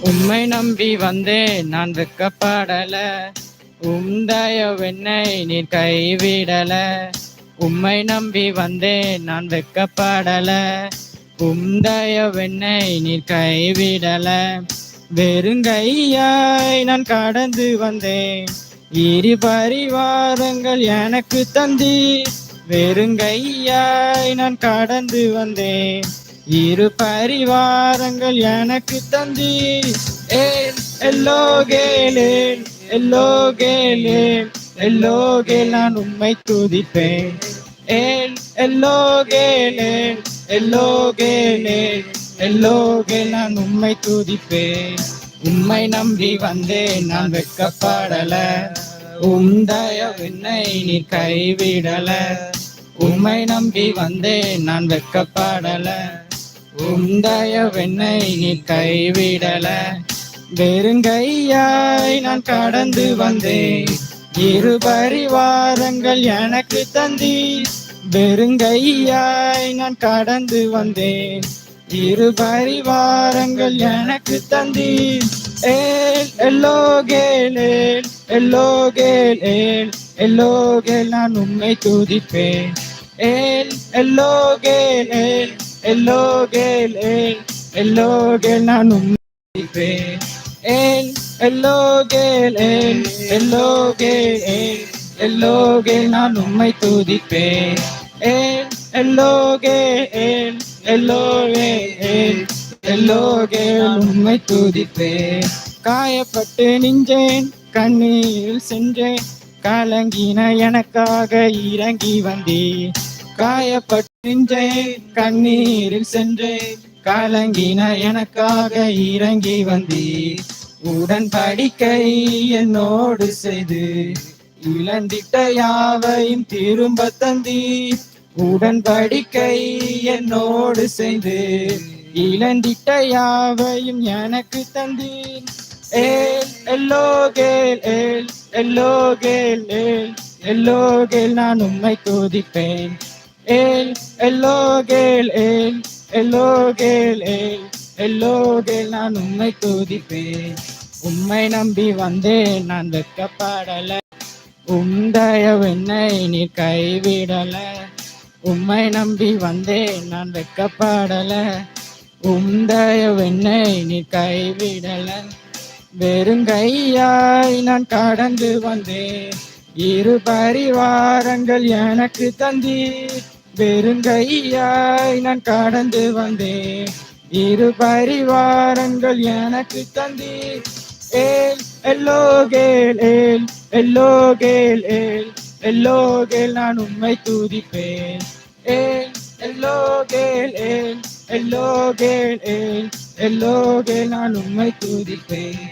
உம்மை நம்பி வந்தேன் நான் வெக்கப்படல. உம்தய வெண்ணை நீர் கைவிடல. உம்மை நம்பி வந்தேன் நான் வெக்கப்படல. உம்தய வெண்ணை நீர் கைவிடல. வெறுங்கையாய் நான் கடந்து வந்தேன். இரு பரிவாரங்கள் எனக்கு தந்தி வெறுங்கையாய் நான் கடந்து வந்தேன். இரு பரிவாரங்கள் எனக்கு தந்தி ஏன் எல்லோ கேளேன் எல்லோ கேளேன் எல்லோ கேள் நான் உண்மை துதிப்பேன். ஏன் எல்லோ கேளேன் எல்லோ கேளேன் எல்லோ கேள் நான் உண்மை துதிப்பேன். உம்மை நம்பி வந்தேன் நான் வெக்கப்படல உம் நீ கைவிடல. உம்மை நம்பி வந்தேன் நான் வெக்கப்படல உம் தயவினை நீ கைவிடல. வெறுங்கையாய் நான் கடந்து வந்தேன். இரு பரிவாரங்கள் எனக்கு தந்தி வெறுங்கையாய் நான் கடந்து வந்தேன். இரு பரிவாரங்கள் எனக்கு தந்தீர். ஏல் எல்லோ ஏல் எல்லோ கேள் ஏல் எல்லோ கேள் நான் உண்மை துதிப்பேன். ஏல் எல்லோ கேள் ஏல் எல்லோ கேள் ஏல் எல்லோ கேள் நான் உண்மை துதிப்பேன். ஏல் எல்லோ கேள் ஏல் எல்லோ கேள் ஏல் எல்லோ கேள் நான் உண்மை துதிப்பேன். ஏல் எல்லோ கேள் ஏல் எல்லோரே கேள் உண்மை துதிப்பேன். காயப்பட்டு நின்றேன் கண்ணீரில் சென்றேன். கலங்கின எனக்காக இறங்கி வந்தேன். காயப்பட்டு நின்றேன் கண்ணீரில் சென்றேன். கலங்கின எனக்காக இறங்கி வந்தீர் உடன்படிக்கை என்னோடு செய்து இழந்திட்ட யாவையும் திரும்ப தந்தீர். உடன்படிக்கை என்னோடு செய்து இளந்திட்ட யாவையும் எனக்கு தந்தீர் ஏல் எல்லோ கேள் ஏல் எல்லோ கேள் ஏல் எல்லோ கேள் நான் உம்மை துதிப்பேன். ஏல் எல்லோ கேள் ஏல் எல்லோ கேள் ஏல் எல்லோ கேள் நான் உம்மை துதிப்பேன். உம்மை நம்பி வந்தேன் நான் வெக்கப்படல உம் என்னை நீர் கைவிடல. உம்மை நம்பி வந்தேன் நான் வெக்கப்படல உந்தய வெண்ணை நீ கைவிடல. வெறுங்கையாய் நான் கடந்து வந்தேன். இரு பரிவாரங்கள் எனக்கு தந்தீர். வெறுங்கையாய் நான் கடந்து வந்தேன். இரு பரிவாரங்கள் எனக்கு தந்தீர். ஏல் எல்லோ கேல் ஏல் எல்லோ கேல் ஏல். எல்லோகேல் நான் உண்மை துதிப்பேன் ஏல் எல்லோ கேள் ஏல் எல்லோ கேள் ஏல் எல்லோ நான் உண்மை துதிப்பேன்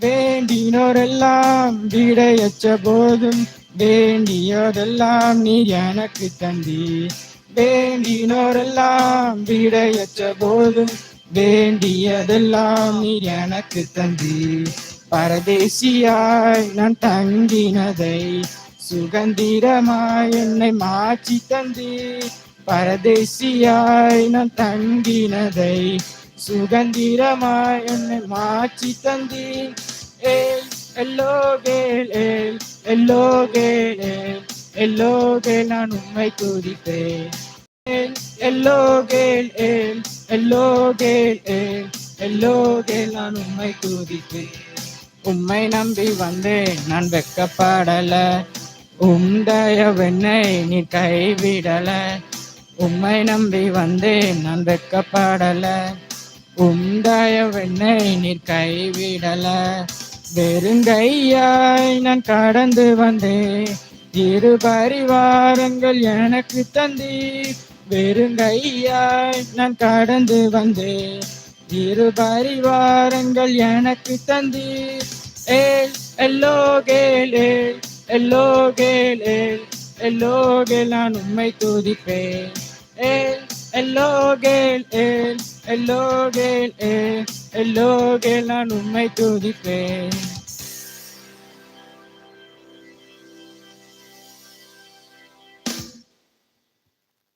வேண்டினோரெல்லாம் விடையற்ற போதும் வேண்டியதெல்லாம் நீ எனக்கு தந்தி வேண்டினோரெல்லாம் விடையற்ற போதும் வேண்டியதெல்லாம் நீ எனக்கு தந்தி பரதேசியாய் நான் தங்கினதை சுகந்திரமாய் என்னை மாற்றி தந்தி பரதேசியாய் நான் தங்கினதை சுகந்திரமாய் என்னை மாற்றி தந்தி. ஏல் எல்லோ கேள் ஏல் எல்லோ கேள் ஏல் எல்லோ கேள் நான் உண்மை துதிப்பேன். எல்லோ கேள் ஏல் எல்லோ கேள் ஏல் எல்லோ கேள் நான் உண்மை துதிப்பேன். உம்மை நம்பி வந்தேன் நான் வெக்கப்படல உம் தயவென்னை நீ கைவிடல. உம்மை நம்பி வந்தேன் நான் வெக்கப்படல உம் தயவென்னை நீ கைவிடல. வெறுங்கையாய் நான் கடந்து வந்தேன். இரு பரிவாரங்கள் எனக்கு தந்தி வெறுங்கையாய் நான் கடந்து வந்தேன். இரு பரிவாரங்கள் எனக்கு தந்தி ஏ எல்லோ கேள் எல்லோகேல் எல்லோ கேள் ஏல் எல்லோ நான் உண்மை துதிப்பேன் ஏல் எல்லோகேல் ஏல் எல்லோ கேள் ஏல் எல்லோ நான் உண்மை துதிப்பேன்